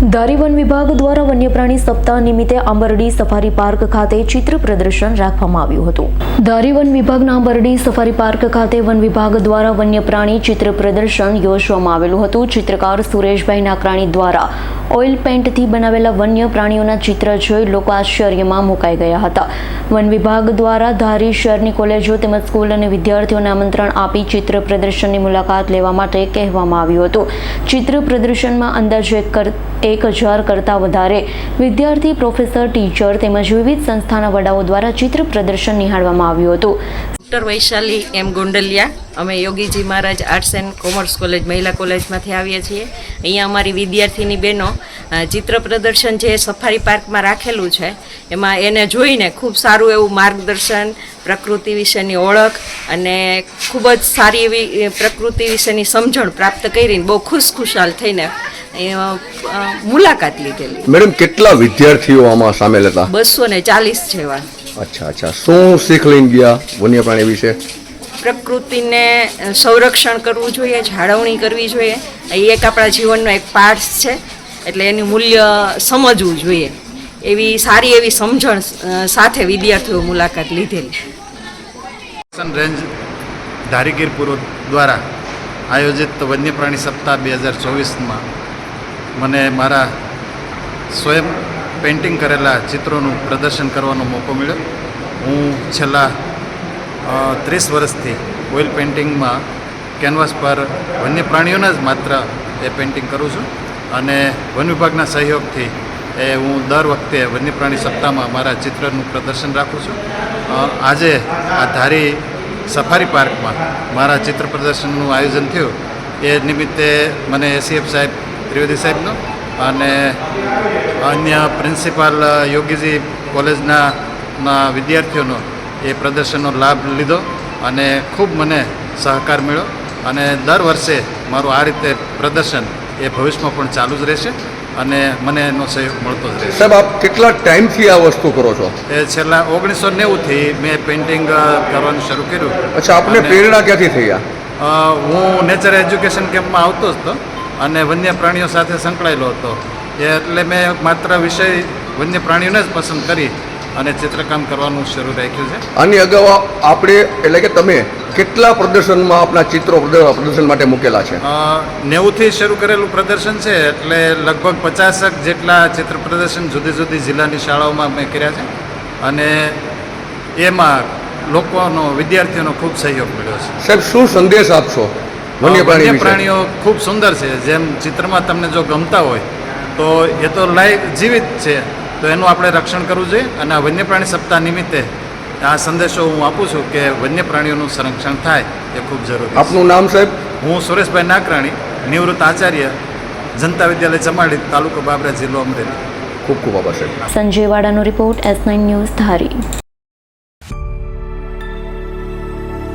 ધારી one વિભાગ દ્વારા વન્યપ્રાણી સપ્તાહ નિમિત્તે આંબરડી સફારી પાર્ક ખાતે ચિત્ર પ્રદર્શન રાખવામાં આવ્યું હતું. ધારી વન વિભાગના આંબરડી સફારી પાર્ક ખાતે વન વિભાગ દ્વારા વન્યપ્રાણી ચિત્ર પ્રદર્શન યોજવામાં આવેલું હતું. ચિત્રકાર સુરેશભાઈ નાકરાણી દ્વારા ઓઇલ પેઇન્ટથી બનાવેલા વન્ય પ્રાણીઓના ચિત્ર જોઈ લોકો આશ્ચર્યમાં મુકાઈ ગયા હતા. વન વિભાગ દ્વારા ધારી શહેરની કોલેજો તેમજ સ્કૂલ અને વિદ્યાર્થીઓને આમંત્રણ આપી ચિત્ર પ્રદર્શનની મુલાકાત લેવા માટે કહેવામાં આવ્યું હતું. ચિત્ર પ્રદર્શનમાં અંદાજે એક હજાર કરતાં વધારે વિદ્યાર્થી, પ્રોફેસર, ટીચર તેમજ વિવિધ સંસ્થાના વડાઓ દ્વારા ચિત્ર પ્રદર્શન નિહાળવામાં આવ્યું હતું. Doctor Vaishali M Gondaliya. અમે Yogiji Maharaj arts and commerce college મહિલા કોલેજમાંથી આવીએ છીએ. અહીંયા અમારી વિદ્યાર્થીની બહેનો ચિત્ર પ્રદર્શન જે સફારી પાર્કમાં રાખેલું છે એમાં એને જોઈને ખૂબ સારું એવું માર્ગદર્શન પ્રકૃતિ વિશેની ઓળખ અને ખૂબ જ સારી એવી પ્રકૃતિ વિશેની સમજણ પ્રાપ્ત કરીને બહુ ખુશખુશાલ થઈને એ, અ, અ, મુલાકાત લીધેલી. મેડમ કેટલા વિદ્યાર્થીઓ આમાં સામેલ હતા? બસો ને ચાલીસ જેવા. અચ્છા અચ્છા. શું શીખ લઈને ગયા વન્ય પ્રાણી વિશે? પ્રકૃતિને સંરક્ષણ કરવું જોઈએ જાળવણી કરવી જોઈએ. એ એક આપણા જીવનનો એક પાર્ટ છે. એટલે એનું મૂલ્ય સમજવું જોઈએ. એવી સારી એવી સમજણ સાથે વિદ્યાર્થીઓ મુલાકાત લીધેલી. રેન્જ ધારીગીર પૂર્વ દ્વારા આયોજિત વન્યપ્રાણી સપ્તાહ બે હજાર ચોવીસમાં મને મારા સ્વયં પેઇન્ટિંગ કરેલા ચિત્રોનું પ્રદર્શન કરવાનો મોકો મળ્યો. હું છેલ્લા ત્રીસ વર્ષથી ઓઇલ પેઇન્ટિંગમાં કેનવાસ પર વન્ય પ્રાણીઓના જ માત્ર એ પેઇન્ટિંગ કરું છું અને વન વિભાગના સહયોગથી એ હું દર વખતે વન્યપ્રાણી સપ્તાહમાં મારા ચિત્રનું પ્રદર્શન રાખું છું. આજે આ ધારી સફારી પાર્કમાં મારા ચિત્ર પ્રદર્શનનું આયોજન થયું. એ નિમિત્તે મને એસીએફ સાહેબ, ત્રિવેદી સાહેબનો અને અન્ય પ્રિન્સિપાલ યોગીજી કોલેજના વિદ્યાર્થીઓનો એ પ્રદર્શનનો લાભ લીધો અને ખૂબ મને સહકાર મળ્યો. અને દર વર્ષે મારું આ રીતે પ્રદર્શન એ ભવિષ્યમાં પણ ચાલુ જ રહેશે અને મને એનો સહયોગ મળતો જ રહેશે. સાહેબ આપ કેટલા ટાઈમથી આ વસ્તુ કરો છો? એ છેલ્લા ઓગણીસો નેવુંથી મેં પેઇન્ટિંગ કરવાનું શરૂ કર્યું. અચ્છા આપને પ્રેરણા ક્યાંથી થઈ આ? હું નેચર એજ્યુકેશન કેમ્પમાં આવતો જ હતો. અને વન્ય પ્રાણીઓ સાથે સંકળાયેલો હતો. એટલે મેં માત્ર વિષય વન્ય પ્રાણીઓને જ પસંદ કરી અને ચિત્રકામ કરવાનું શરૂ રાખ્યું છે. આની અગાઉ આપણે એટલે કે તમે કેટલા પ્રદર્શનમાં આપના ચિત્રો પ્રદ- પ્રદર્શન માટે મૂકેલા છે? નેવુંથી શરૂ કરેલું પ્રદર્શન છે એટલે લગભગ પચાસક જેટલા ચિત્ર પ્રદર્શન જુદી જુદી જિલ્લાની શાળાઓમાં મેં કર્યા છે. અને એમાં લોકોનો વિદ્યાર્થીઓનો ખૂબ સહયોગ મળ્યો છે. સાહેબ શું સંદેશ આપશો? વન્ય પ્રાણી વન્ય પ્રાણીઓ ખૂબ સુંદર છે. જેમ ચિત્રમાં તમને જો ગમતા હોય તો એ તો લાઈવ જીવિત છે. તો એનું આપણે રક્ષણ કરવું જોઈએ અને આ વન્ય પ્રાણી સપ્તાહ નિમિત્તે આ સંદેશો હું આપું છું કે વન્ય પ્રાણીઓનું સંરક્ષણ થાય એ ખૂબ જરૂરી આપનું નામ સાહેબ? હું સુરેશભાઈ નાકરાણી નિવૃત્ત આચાર્ય જનતા વિદ્યાલય ચમાડી તાલુકો બાબરા જિલ્લો અમરેલી. ખૂબ ખૂબ આભાર સાહેબ. Sanjay વાડાનો report S nine news Dhari.